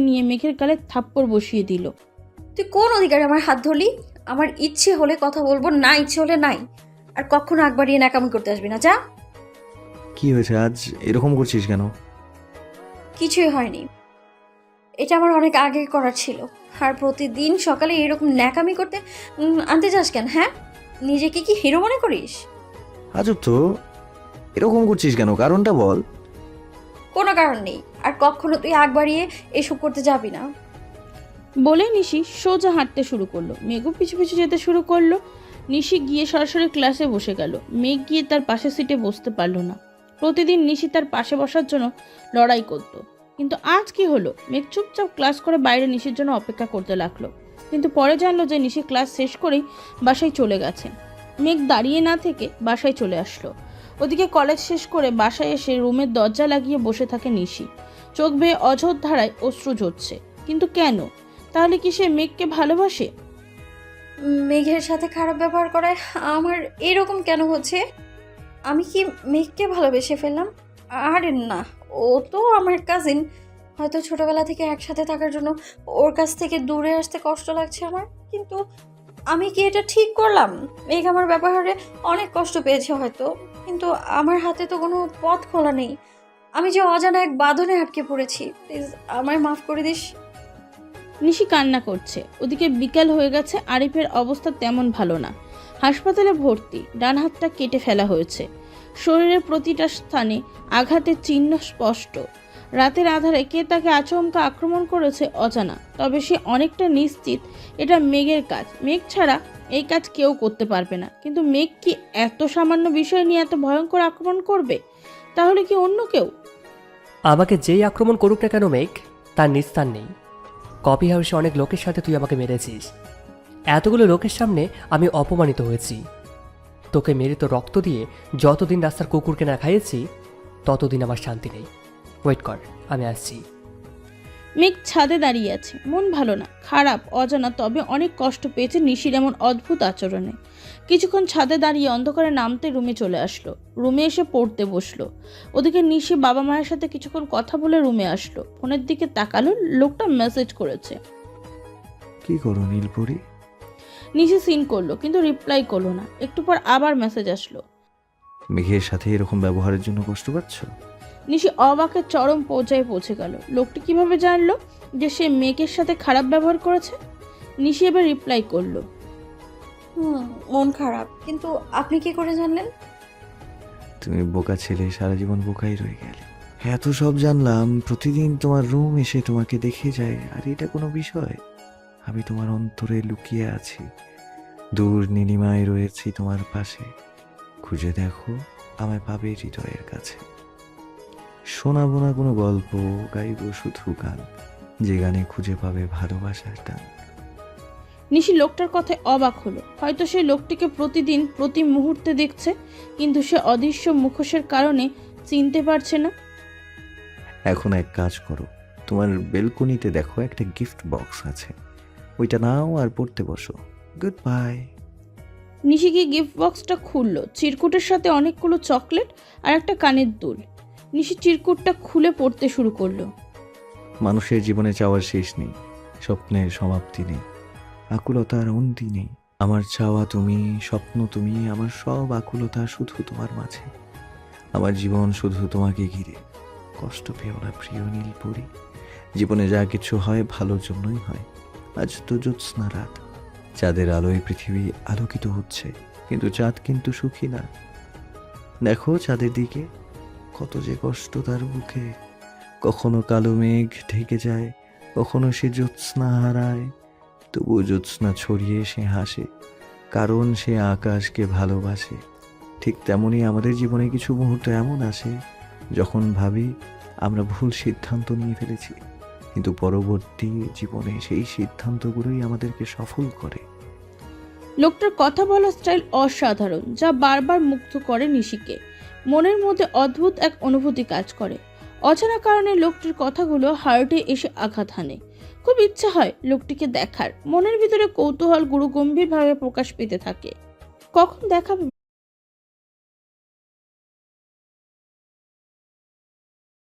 নিয়ে মেঘের গালে থাপ্পড় বসিয়ে দিল। তুই কোন অধিকারে আমার হাত ধরলি? আমার ইচ্ছে হলে কথা বলব না ইচ্ছে হলে নাই। আর কখনো আগ বাড়িয়ে ন্যাকামি করতে আসবি না যা। কি হয়েছে আজ? এরকম করছিস কেন? কিছুই হয়নি। এটা আমার অনেক আগে করার ছিল। আর প্রতিদিন সকালে এরকম ন্যাকামি করতে উম, আনতে যাস কেন হ্যাঁ? নিজেকে কি হিরো মনে করিস? আজব তো। এরকম করছিস কেন? কারণটা বল। কোনো কারণ নেই। আর কখনো তুই আগ বাড়িয়ে এসব করতে যাবি না। বলে নিশি সোজা হাঁটতে শুরু করল। মেঘও পিছু পিছু যেতে শুরু করল। নিশি গিয়ে সরাসরি ক্লাসে বসে গেল। মেঘ গিয়ে তার পাশের সিটে বসতে পারল না। প্রতিদিন নিশি তার পাশে বসার জন্য লড়াই করত। কিন্তু আজ কি হলো? মেঘ চুপচাপ ক্লাস করে বাইরে নিশির জন্য অপেক্ষা করতে লাগল। কিন্তু পরে জানলো যে নিশি ক্লাস শেষ করেই বাসায় চলে গেছে। মেঘ দাঁড়িয়ে না থেকে বাসায় চলে আসলো। ওদিকে কলেজ শেষ করে বাসায় এসে রুমের দরজা লাগিয়ে বসে থাকে নিশি। চোখ বেয়ে অঝোর ধারায় অশ্রু ঝরছে। কিন্তু কেন? তাহলে কি সে মেঘকে ভালোবাসে? মেঘের সাথে খারাপ ব্যবহার করায় আমার এরকম কেন হচ্ছে? আমি কি মেঘকে ভালোবেসে ফেললাম? আরে না, ও তো আমার কাজিন হয়তো ছোটবেলা থেকে একসাথে থাকার জন্য ওর কাছ থেকে দূরে আসতে কষ্ট লাগছে আমার। কিন্তু আমি কি এটা ঠিক করলাম? মেঘ আমার ব্যবহারে অনেক কষ্ট পেয়েছে হয়তো, কিন্তু আমার হাতে তো কোনো পথ খোলা নেই। আমি যে অজানা এক বাঁধনে আটকে পড়েছি, প্লিজ আমায় মাফ করে দিস। নিশি কান্না করছে। ওদিকে বিকাল হয়ে গেছে, আরিফের অবস্থা তেমন ভালো না। হাসপাতালে ভর্তি, ডান হাতটা কেটে ফেলা হয়েছে। শরীরের প্রতিটা স্থানে আঘাতের চিহ্ন স্পষ্ট। রাতের আধারে কে তাকে আচমকা আক্রমণ করেছে অজানা, তবে সে অনেকটা নিশ্চিত এটা মেঘের কাজ। মেঘ ছাড়া এই কাজ কেউ করতে পারবে না। কিন্তু মেঘ কি এত সামান্য বিষয় নিয়ে এত ভয়ঙ্কর আক্রমণ করবে? তাহলে কি অন্য কেউ? আমাকে যেই আক্রমণ করুক না কেন মেঘ, তার নিস্তার নেই। কপি হাউসে অনেক লোকের সাথে তুই আমাকে মেরেছিস। এতগুলো লোকের সামনে আমি অপমানিত হয়েছি। তোকে মেরে তো রক্ত দিয়ে যতদিন রাস্তার কুকুরকে না খাইয়েছি, ততদিন আমার শান্তি নেই। ওয়েট কর আমি আসছি। মেঘ ছাদে দাঁড়িয়ে আছে। মন ভালো না খারাপ অজানা তবে অনেক কষ্ট পেয়েছে নিশির এমন অদ্ভুত আচরণে। কিছুক্ষণ ছাদে দাঁড়িয়ে অন্ধকারে নামতে রুমে চলে আসলো। রুমে এসে পড়তে বসল। ওদিকে নিশি বাবা মায়ের সাথে কিছুক্ষণ কথা বলে রুমে আসলো। ফোনের দিকে তাকালো লোকটা মেসেজ করেছে। কি করো নীলপরি? নিশি সিন করল কিন্তু রিপ্লাই করল না। একটু পর আবার মেসেজ আসলো। মেঘের সাথে এরকম ব্যবহারের জন্য কষ্ট পাচ্ছ? নিশি অবাকের চরম পর্যায়ে পৌঁছে গেল। লোকটি কীভাবে জানলো যে সে মেঘের সাথে খারাপ ব্যবহার করেছে? নিশি এবার রিপ্লাই করল। হুম মন খারাপ কিন্তু আপনি কি করে জানলেন? তুমি বোকা ছেলে সারা জীবন বোকাই রয়ে গেলে। এত সব জানলাম প্রতিদিন তোমার রুম এসে তোমাকে দেখে যায় আর এটা কোনো বিষয়? আমি তোমার অন্তরে লুকিয়ে আছি দূর নীলিমায় রয়েছি তোমার পাশে। খুঁজে দেখো আমায় পাবে হৃদয়ের কাছে। শোনাবো না কোনো গল্প গাইব শুধু গান যে গানে খুঁজে পাবে ভালোবাসার টান। নিশি লোকটার কথায় অবাক হলো। হয়তো সে লোকটিকে প্রতিদিন প্রতি মুহূর্তে দেখছে কিন্তু সে অদৃশ্য মুখোশের কারণে চিনতে পারছে না। এখন এক কাজ করো তোমার বেলকনিতে দেখো একটা গিফট বক্স আছে। ওইটা নাও আর পড়তে বসো। গুড বাই নিশি গিয়ে গিফট বক্সটা খুললো। চিরকুটের সাথে অনেকগুলো চকলেট আর একটা কানের দুল। নিশি চিরকুটটা খুলে পড়তে শুরু করল। মানুষের জীবনে চাওয়ার শেষ নেই, স্বপ্নের সমাপ্তি নেই, আকুলতার অন্তি নেই। আমার চাওয়া তুমি, স্বপ্ন তুমি, আমার সব আকুলতা শুধু তোমার মাঝে। আমার জীবন শুধু তোমাকে ঘিরে, কষ্ট পেও না প্রিয় নীল নীলপরি। জীবনে যা কিছু হয় ভালোর জন্যই হয়। আজ তো জ্যোৎস্না রাত, চাঁদের আলোয় পৃথিবী আলোকিত হচ্ছে, কিন্তু চাঁদ কিন্তু সুখী না। দেখো চাঁদের দিকে কত যে কষ্ট তার বুকে। কখনো কালো মেঘ ঢেকে যায়, কখনো সে জ্যোৎস্না হারায়। তবু জ্যোৎস্না ছড়িয়ে সে হাসে, কারণ সে আকাশকে ভালোবাসে। ঠিক তেমনই আমাদের জীবনে কিছু মুহূর্ত এমন আসে, যখন ভাবি আমরা ভুল সিদ্ধান্ত নিয়ে ফেলেছি, কিন্তু পরবর্তী জীবনে সেই সিদ্ধান্তগুলোই আমাদেরকে সফল করে। লোকটার কথা বলার স্টাইল অসাধারণ, যা বারবার মুগ্ধ করে নিশিকে। মনের মধ্যে অদ্ভুত এক অনুভূতি কাজ করে। অজানা কারণে লোকটির কথাগুলো হার্টে এসে আঘাত হানে। খুব ইচ্ছা হয় লোকটিকে দেখার। মনের ভিতরে কৌতূহল গুরু গম্ভীরভাবে প্রকাশ পেতে থাকে। কখন দেখাবে